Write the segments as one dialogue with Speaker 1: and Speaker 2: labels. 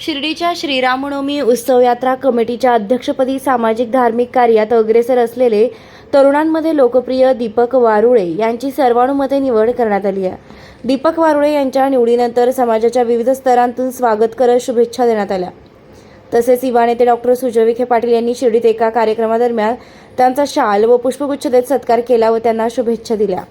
Speaker 1: शिर्डीच्या श्रीरामनवमी उत्सव यात्रा कमिटीच्या अध्यक्षपदी सामाजिक धार्मिक कार्यात अग्रेसर असलेले तरुणांमध्ये लोकप्रिय दीपक वारुळे यांची सर्वानुमते निवड करण्यात आली आहे. दीपक वारुळे यांच्या निवडीनंतर समाजाच्या विविध स्तरांतून स्वागत करत शुभेच्छा देण्यात आल्या. तसेच युवा नेते डॉक्टर सुजय विखे पाटील यांनी शिर्डीत एका कार्यक्रमादरम्यान त्यांचा शाल व पुष्पगुच्छ देत सत्कार केला व त्यांना शुभेच्छा दिल्या.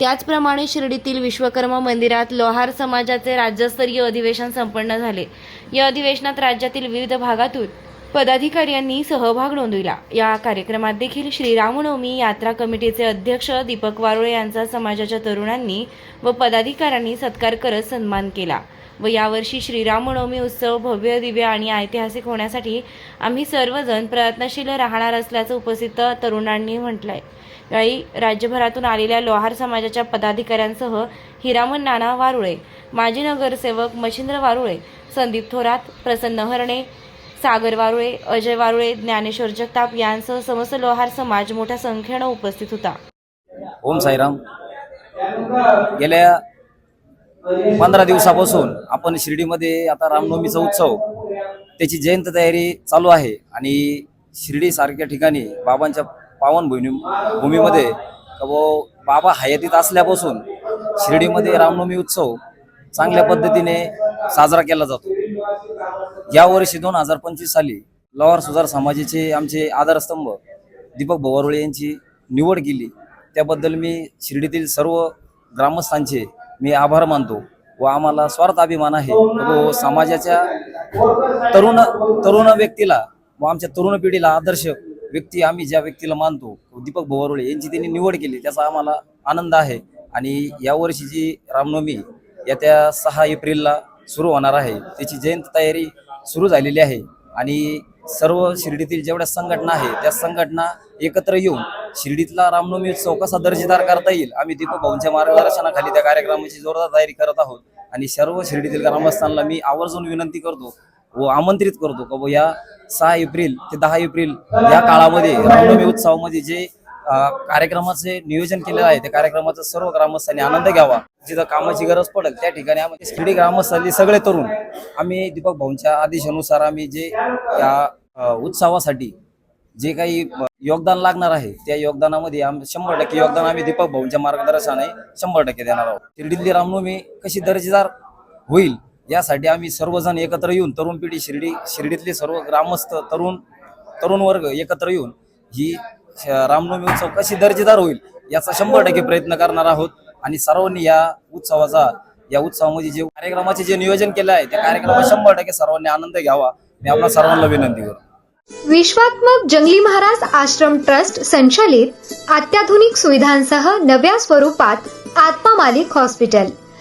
Speaker 1: त्याचप्रमाणे शिर्डीतील विश्वकर्मा मंदिरात लोहार समाजाचे राज्यस्तरीय अधिवेशन संपन्न झाले. या अधिवेशनात राज्यातील विविध भागातून पदाधिकाऱ्यांनी सहभाग नोंदविला. या कार्यक्रमात देखील श्रीरामनवमी यात्रा कमिटीचे अध्यक्ष दीपक वारुळे यांचा समाजाच्या तरुणांनी व पदाधिकाऱ्यांनी सत्कार करत सन्मान केला व यावर्षी श्रीरामनवमी उत्सव भव्य दिव्य आणि ऐतिहासिक होण्यासाठी आम्ही सर्वजण प्रयत्नशील राहणार असल्याचं उपस्थित तरुणांनी म्हटलंय. यावेळी राज्यभरातून आलेल्या लोहार समाजाच्या पदाधिकाऱ्यांसह हिरामन नाना वारुळे माजी नगरसेवक मच्छिंद्र वारुळे संदीप थोरात प्रसन्न हरणे सागर वारुळे अजय वारुळे ज्ञानेश्वर जगताप यांसह समस्त लोहार समाज मोठ्या संख्येनं उपस्थित होता.
Speaker 2: ओम साईराम. गेल्या पंधरा दिवसापासून आपण शिर्डीमध्ये आता रामनवमीचा उत्सव त्याची जयंत तयारी चालू आहे आणि शिर्डी सारख्या ठिकाणी बाबांच्या पावन भूमी भूमीमध्ये. का बाबा हयातीत असल्यापासून शिर्डीमध्ये रामनवमी उत्सव चांगल्या पद्धतीने साजरा केला जातो. यावर्षी दोन हजार पंचवीस साली लोहार सुधार समाजाचे आमचे आधारस्तंभ दीपक भवारुळे यांची निवड केली. त्याबद्दल मी शिर्डीतील सर्व ग्रामस्थांचे मी आभार मानतो व आम्हाला स्वार्थ अभिमान आहे. व समाजाच्या तरुण तरुण व्यक्तीला व आमच्या तरुण पिढीला आदर्श व्यक्ती आम्ही ज्या व्यक्तीला मानतो दीपक भवारुळे यांची त्यांनी निवड केली त्याचा आम्हाला आनंद आहे. आणि यावर्षीची रामनवमी येत्या सहा एप्रिलला सुरू होणार आहे. त्याची जयंत तयारी सुरू झालेली आहे. आणि सर्व शिर्डीतील जेवढ्या संघटना आहे त्या संघटना एकत्र येऊन शिर्डीतला रामनवमी उत्सव कसा दर्जेदार करता येईल आम्ही दीपक भाऊंच्या मार्गदर्शनाखाली त्या कार्यक्रमाची जोरदार तयारी करत आहोत. आणि सर्व शिर्डीतील ग्रामस्थांना मी आवर्जून विनंती करतो व आमंत्रित करतो का बुवा या सहा एप्रिल ते दहा एप्रिल या काळामध्ये रामनवमी उत्सवामध्ये जे कार्यक्रमाचे नियोजन केलेलं आहे त्या कार्यक्रमाचा सर्व ग्रामस्थांनी आनंद घ्यावा. जिथं कामाची गरज पडेल त्या ठिकाणी आम्ही शिर्डी ग्रामस्थांनी सगळे तरुण आम्ही दीपक भाऊंच्या आदेशानुसार आम्ही जे या उत्सवासाठी जे काही योगदान लागणार आहे त्या योगदानामध्ये आम्ही शंभर टक्के योगदान आम्ही दीपक भाऊंच्या मार्गदर्शनाने शंभर टक्के देणार आहोत. शिर्डीतली रामनवमी कशी दर्जेदार होईल यासाठी आम्ही सर्वजण एकत्र येऊन तरुण पिढी शिर्डी शिर्डीतले सर्व ग्रामस्थ तरुण तरुण वर्ग एकत्र येऊन ही रामनवमी उत्सव कशी दर्जेदार होईल याचा शंभर टक्के प्रयत्न करणार आहोत. आणि सर्वांनी या उत्सवाचा या उत्सवामध्ये जे कार्यक्रमाचे जे नियोजन केलं आहे त्या कार्यक्रमात शंभर टक्के सर्वांनी आनंद घ्यावा. मी आपल्या सर्वांना विनंती करतो.
Speaker 3: विश्वात्मक जंगली महाराज आश्रम ट्रस्ट संचालित अत्याधुनिक सुविधांसह नव्या स्वरूपात आत्मा मालिक हॉस्पिटल.